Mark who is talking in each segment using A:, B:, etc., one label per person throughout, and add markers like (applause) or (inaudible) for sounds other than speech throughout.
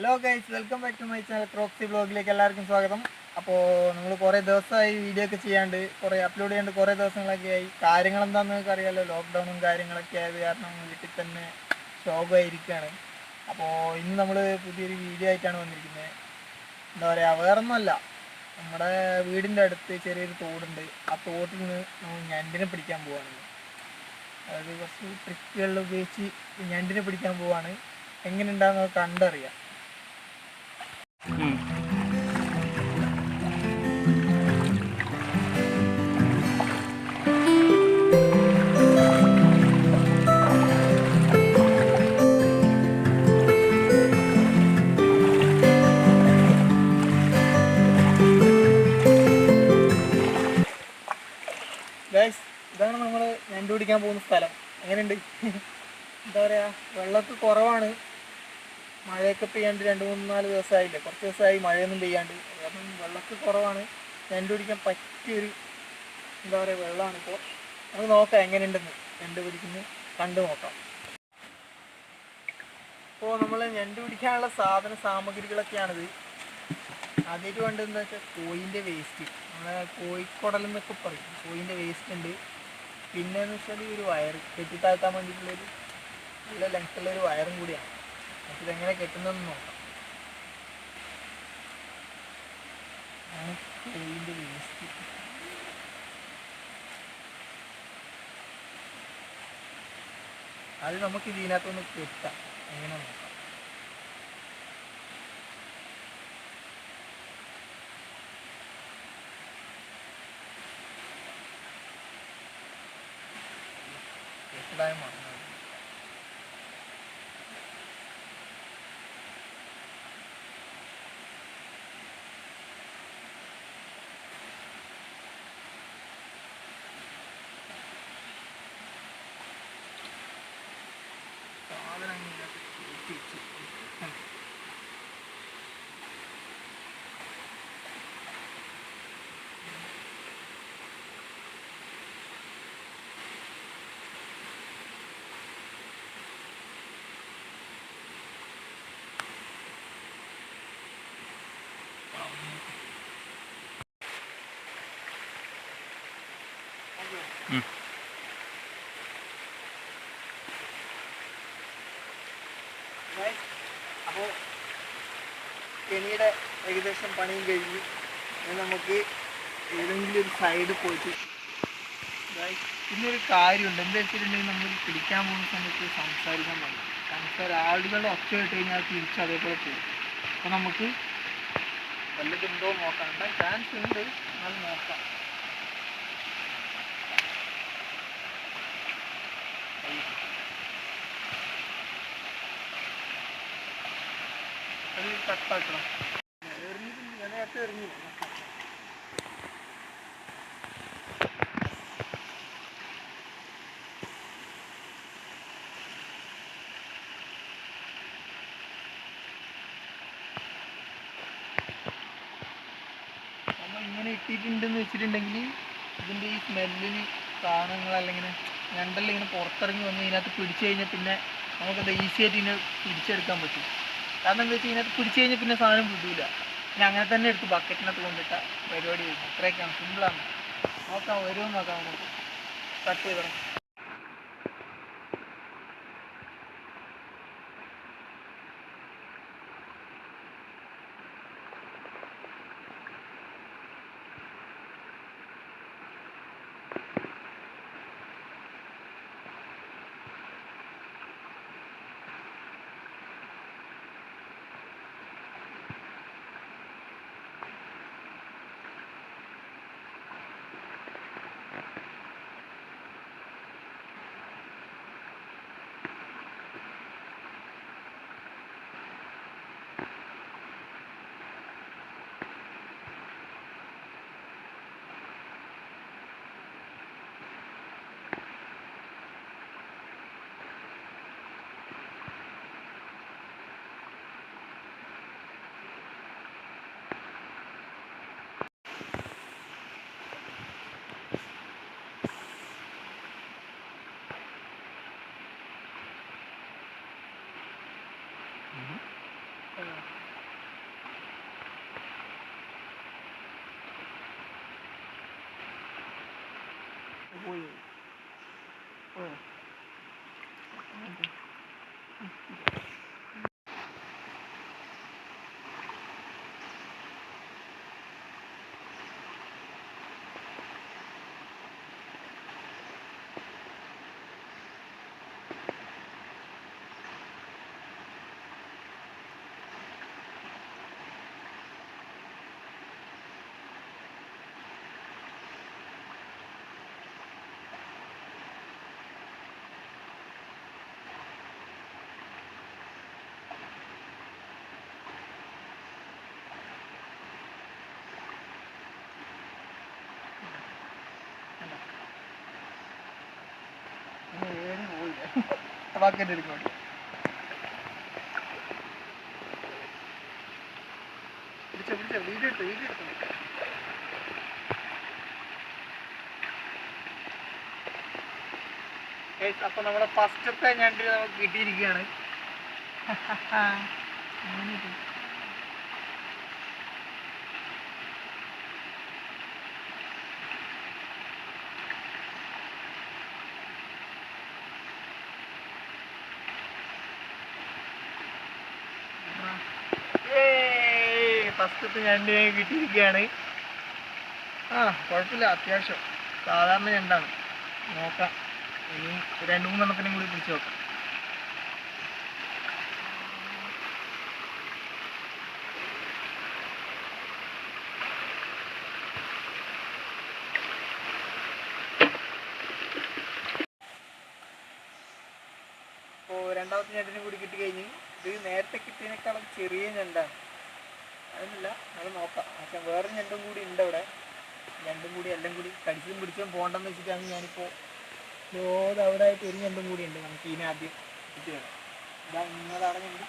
A: Hello guys welcome back to my channel ക്രോക്സി ബ്ലോഗിലേക്ക് എല്ലാവർക്കും സ്വാഗതം. അപ്പോൾ നമ്മൾ കുറേ ദിവസമായി വീഡിയോ ഒക്കെ ചെയ്യാണ്ട് കുറേ അപ്ലോഡ് ചെയ്യാണ്ട് കുറേ ദിവസങ്ങളൊക്കെ ആയി. കാര്യങ്ങൾ എന്താണെന്ന് നിങ്ങൾക്ക് അറിയാമല്ലോ ലോക്ക്ഡൗണും കാര്യങ്ങളൊക്കെ ആയത് കാരണം വീട്ടിൽ തന്നെ ശോകമായിരിക്കുകയാണ് അപ്പോൾ ഇന്ന് നമ്മൾ പുതിയൊരു വീഡിയോ ആയിട്ടാണ് വന്നിരിക്കുന്നത്. എന്താ പറയുക വേറൊന്നുമല്ല. നമ്മുടെ വീടിന്റെ അടുത്ത് ചെറിയൊരു തോടുണ്ട്. ആ തോട്ടിൽ നിന്ന് നമ്മൾ ഞണ്ടിനെ പിടിക്കാൻ പോവാണ്. അതായത് കുറച്ച് ട്രിക്കുകളിൽ ഉപയോഗിച്ച് ഞണ്ടിനെ പിടിക്കാൻ പോവാണ്. എങ്ങനെ ഉണ്ടാകുന്നത് കണ്ടറിയാം. ഇതാണ് നമ്മൾ ഞണ്ട് പിടിക്കാൻ പോകുന്ന സ്ഥലം. എങ്ങനെയുണ്ട്? (laughs) എന്താ പറയുക വെള്ളമൊക്കെ കുറവാണ്. മഴയൊക്കെ പെയ്യാണ്ട് രണ്ട് മൂന്ന് നാല് ദിവസമായില്ലേ. കുറച്ച് ദിവസമായി മഴയൊന്നും പെയ്യാണ്ട്. കാരണം വെള്ളമൊക്കെ കുറവാണ്. ഞണ്ട് പിടിക്കാൻ പറ്റിയൊരു എന്താ പറയുക വെള്ളമാണ് ഇപ്പോൾ. നമുക്ക് നോക്കാം എങ്ങനെയുണ്ടെന്ന്. ഞണ്ട് പിടിക്കുന്ന കണ്ടു നോക്കാം. ഇപ്പോൾ നമ്മൾ ഞണ്ട് പിടിക്കാനുള്ള സാധന സാമഗ്രികളൊക്കെയാണിത്. ആദ്യമായിട്ട് വേണ്ടത് എന്താ വെച്ചാൽ കോയിന്റെ വേസ്റ്റ്. നമ്മളെ കോഴിക്കുടൽ എന്നൊക്കെ പറയും. കോയിന്റെ വേസ്റ്റ് ഉണ്ട്. പിന്നെ എന്ന് വെച്ചാൽ ഒരു വയർ കെട്ടിത്താഴ്ത്താൻ വേണ്ടിയിട്ടുള്ളൊരു നല്ല ലെങ്ത്തുള്ള ഒരു വയറും കൂടിയാണ്. നമുക്ക് ഇതെങ്ങനെ കെട്ടുന്നതെന്ന് നോക്കാം. അത് നമുക്ക് ഇതിനകത്തൊന്ന് കെട്ടാം. എങ്ങനെ നോക്കാം. കെട്ടിടാൻ മറന്നു സാധനം ഇതിനകത്ത് കയറ്റി വെച്ച്. അപ്പോൾ കെണിയുടെ ഏകദേശം പണിയും കഴിഞ്ഞു. നമുക്ക് ഏതെങ്കിലും ഒരു സൈഡ് പോയിട്ട് ഇന്നൊരു കാര്യമുണ്ട്. എന്താ വെച്ചിട്ടുണ്ടെങ്കിൽ നമ്മൾ പിടിക്കാൻ പോകുന്ന സമയത്ത് സംസാരിക്കാൻ പാടില്ല. സംസാരം ആളുകളുടെ ഒച്ച കേട്ട് കഴിഞ്ഞാൽ തിരിച്ച് അതേപോലെ പോകും. അപ്പോൾ നമുക്ക് വല്ലതുണ്ടോ നോക്കാം. ഉണ്ടാൻ ചാൻസ് ഉണ്ട്. എന്നാൽ നോക്കാം. അത് കട്ടാക്കണം. ഇങ്ങനെ ഇട്ടിട്ടുണ്ടെന്ന് വെച്ചിട്ടുണ്ടെങ്കിൽ ഇതിന്റെ ഈ സ്മെല്ലിന് സാധനങ്ങൾ അല്ലെങ്കിൽ ഇങ്ങനെ പുറത്തിറങ്ങി വന്ന് ഇതിനകത്ത് പിടിച്ചു കഴിഞ്ഞാൽ പിന്നെ നമുക്കത് ഈസി ആയിട്ട് ഇതിനെ പിടിച്ചെടുക്കാൻ പറ്റും. കാരണം എന്താ വെച്ചാൽ ഇതിനകത്ത് പിടിച്ചു കഴിഞ്ഞാൽ പിന്നെ സാധനം വിടൂല. പിന്നെ അങ്ങനെ തന്നെ എടുത്ത് ബക്കറ്റിനകത്ത് കൊണ്ടിട്ട പരിപാടി കഴിഞ്ഞു അത്രയൊക്കെയാണ്. സിമ്പിളാണ് നോക്കാം വരുമെന്ന് നോക്കാം നമുക്ക്. കട്ട് ചെയ്തോ weed പിടിച്ചോ പിടിച്ചോ വീഡിയോ എടുത്തോ വീഡിയോ എടുത്തോ Guys, അപ്പൊ നമ്മുടെ ഫസ്റ്റത്തെ ഞണ്ട് നമുക്ക് കിട്ടിയിരിക്കുകയാണ് (laughs) അങ്ങനെ ഇട്ടു. ഫസ്റ്റത്തെ ഞണ്ട് കിട്ടിയിരിക്കുകയാണ്. ആ കുഴപ്പമില്ല അത്യാവശ്യം. സാധാരണ ഞണ്ടാണ്. നോക്കാം. ഇനി രണ്ട് മൂന്നെണ്ണത്തിനും കൂടി പിടിച്ചു നോക്കാം. രണ്ടാമത്തെ ഞണ്ടിനും കൂടി കിട്ടി കഴിഞ്ഞ്. ഇത് നേരത്തെ കിട്ടിയതിനേക്കാളും ചെറിയ ഞണ്ടാണ്. അതൊന്നുമില്ല അത് നോക്കാം. പക്ഷെ വേറെ ഞണ്ടും കൂടി ഉണ്ട് അവിടെ. ഞണ്ടും കൂടി എല്ലാം കൂടി കടിച്ചും പിടിച്ചും പോകണ്ടെന്ന് വെച്ചിട്ടാണ് ഞാനിപ്പോൾ ലോത് അവിടെ ആയിട്ട് ഒരു ഞണ്ടും കൂടി ഉണ്ട് നമുക്ക് ഇനി ആദ്യം കിട്ടി വേണം ഇതാ ഇന്നതാണ് ഞണ്ട്.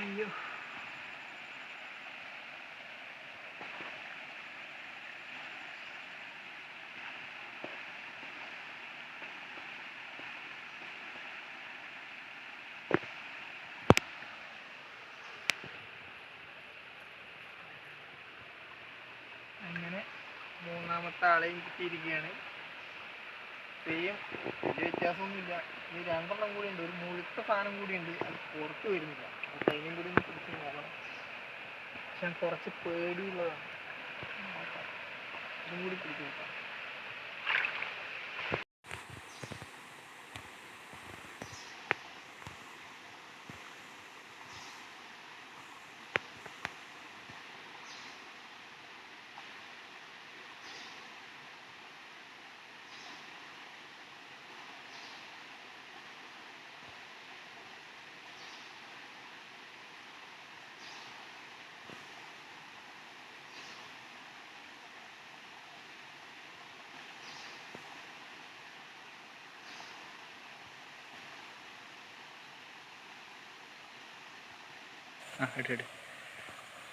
A: അയ്യോ. അങ്ങനെ മൂന്നാമത്തെ ആളെയും കിട്ടിയിരിക്കുകയാണ്. സെയിം വലിയ വ്യത്യാസമൊന്നുമില്ല. ഇനി രണ്ടെണ്ണം കൂടി ഉണ്ട് ഒരു മുഴുത്ത സാധനം കൂടി ഉണ്ട് അത് പുറത്ത് വരുന്നില്ല. അതിനും കൂടി ഒന്ന് നോക്കണം. പക്ഷെ കുറച്ച് പേടിയുള്ളതാണ്. ഇതും കൂടി നോക്കാം.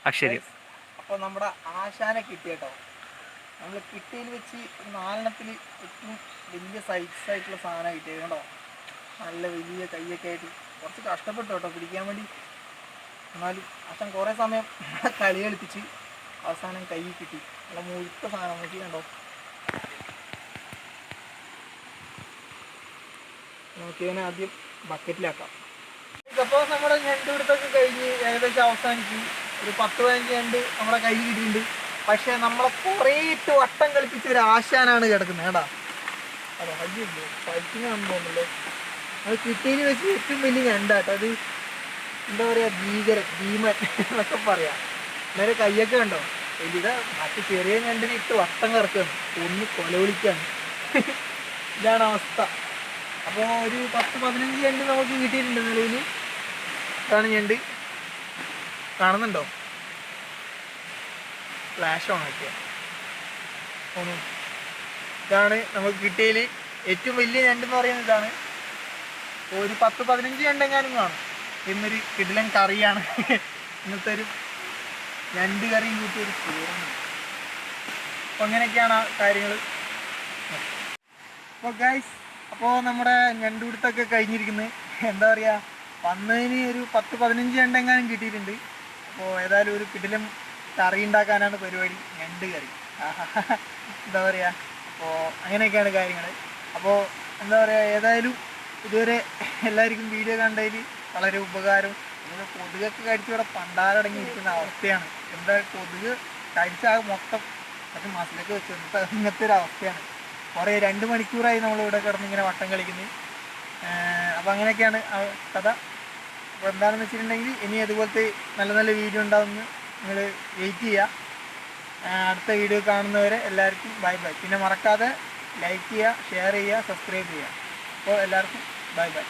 B: അക്ഷരി.
A: അപ്പോൾ നമ്മുടെ ആശാനെ കിട്ടിയട്ടോ നമ്മൾ കിട്ടിയതിൽ വെച്ച് നാലെണ്ണത്തിൽ ഏറ്റവും വലിയ സൈസ് ആയിട്ടുള്ള സാധനം കിട്ടിയത് കേട്ടോ. നല്ല വലിയ കൈയൊക്കെ ആയിട്ട്. കുറച്ച് കഷ്ടപ്പെട്ടു കേട്ടോ പിടിക്കാൻ വേണ്ടി. എന്നാലും അച്ഛൻ കുറേ സമയം കളി കളിപ്പിച്ച് അവസാനം കൈ കിട്ടി. നല്ല മുഴുത്ത സാധനം നോക്കി കണ്ടോ. നമുക്ക് ആദ്യം ബക്കറ്റിലാക്കാം അപ്പോൾ നമ്മുടെ ഞണ്ട് പിടുത്തൊക്കെ കഴിഞ്ഞ് ഏകദേശം അവസാനിച്ച് ഒരു പത്ത് പതിനഞ്ച് ഞണ്ട് നമ്മുടെ കയ്യിൽ കിട്ടിയിട്ടുണ്ട്. പക്ഷെ നമ്മളെ കുറേ ഇട്ട് വട്ടം കളിപ്പിച്ച ഒരു ആശാനാണ് കിടക്കുന്നത് കേട്ടാ. അതെ അയ്യോ പഠിക്കുന്നതാണെന്ന് തോന്നുന്നല്ലോ അത് കിട്ടിയതിന് വെച്ച് ഏറ്റവും വലിയ ഞണ്ടാട്ടോ. അത് എന്താ പറയാ ഭീകരൻ ഭീമൻ എന്നൊക്കെ പറയാം. നേരെ കയ്യൊക്കെ ഉണ്ടോ വലിയ മറ്റു ചെറിയ ഞണ്ടിന് ഇട്ട് വട്ടം കറക്കാണ്. ഒന്ന് കൊലവിളിക്കാണ് ഇതാണ് അവസ്ഥ. അപ്പോൾ ഒരു പത്ത് പതിനഞ്ച് ഞണ്ട് നമുക്ക് കിട്ടിയിട്ടുണ്ട് നിലവിൽ ഇതാണ് ഞണ്ട്. കാണുന്നുണ്ടോ? ഫ്ലാഷ് ഓൺ ആക്കിയ. ഇതാണ് നമുക്ക് കിട്ടിയതിൽ ഏറ്റവും വലിയ ഞണ്ട് എന്ന് പറയുന്നത് ഇതാണ്. ഒരു പത്ത് പതിനഞ്ച് ഞണ്ടെങ്ങാനും കാണും. ഇന്നൊരു കിടിലൻ കറിയാണ്. ഇന്നത്തെ ഒരു ഞണ്ട് കറിയും കൂട്ടി ഒരു ചോറുണ്ട് അപ്പൊ അങ്ങനെയൊക്കെയാണ് ആ കാര്യങ്ങൾ അപ്പൊ ഗൈസ് അപ്പോൾ നമ്മുടെ ഞണ്ടുപിടുത്തൊക്കെ കഴിഞ്ഞിരിക്കുന്നത് എന്താ പറയുക വന്നതിന് ഒരു പത്ത് പതിനഞ്ച് ഞണ്ടെങ്ങാനും കിട്ടിയിട്ടുണ്ട്. അപ്പോൾ ഏതായാലും ഒരു കിടിലും കറി ഉണ്ടാക്കാനാണ് പരിപാടി. ഞണ്ട് കറി. എന്താ പറയുക അപ്പോൾ അങ്ങനെയൊക്കെയാണ് കാര്യങ്ങൾ അപ്പോൾ എന്താ പറയുക ഏതായാലും ഇതുവരെ എല്ലാവർക്കും വീഡിയോ കണ്ടതിൽ വളരെ ഉപകാരം. അതുപോലെ കൊതുകൊക്കെ കടിച്ച് ഇവിടെ പണ്ടാരടങ്ങിയിരിക്കുന്ന അവസ്ഥയാണ്. എന്താ കൊതുക് കടിച്ചാൽ മൊത്തം പക്ഷെ മസിലൊക്കെ വെച്ച് ഇങ്ങനത്തെ ഒരു അവസ്ഥയാണ്. കുറേ രണ്ട് മണിക്കൂറായി നമ്മൾ ഇവിടെ കിടന്ന് ഇങ്ങനെ വട്ടം കളിക്കുന്നത് അപ്പോൾ അങ്ങനെയൊക്കെയാണ് കഥ. അപ്പോൾ എന്താണെന്ന് വെച്ചിട്ടുണ്ടെങ്കിൽ ഇനി അതുപോലത്തെ നല്ല നല്ല വീഡിയോ ഉണ്ടാവുമെന്ന് നിങ്ങൾ വെയിറ്റ് ചെയ്യുക. അടുത്ത വീഡിയോ കാണുന്നവരെ എല്ലാവർക്കും ബൈ ബൈ പിന്നെ മറക്കാതെ ലൈക്ക് ചെയ്യുക ഷെയർ ചെയ്യുക സബ്സ്ക്രൈബ് ചെയ്യുക. അപ്പോൾ എല്ലാവർക്കും ബൈ ബൈ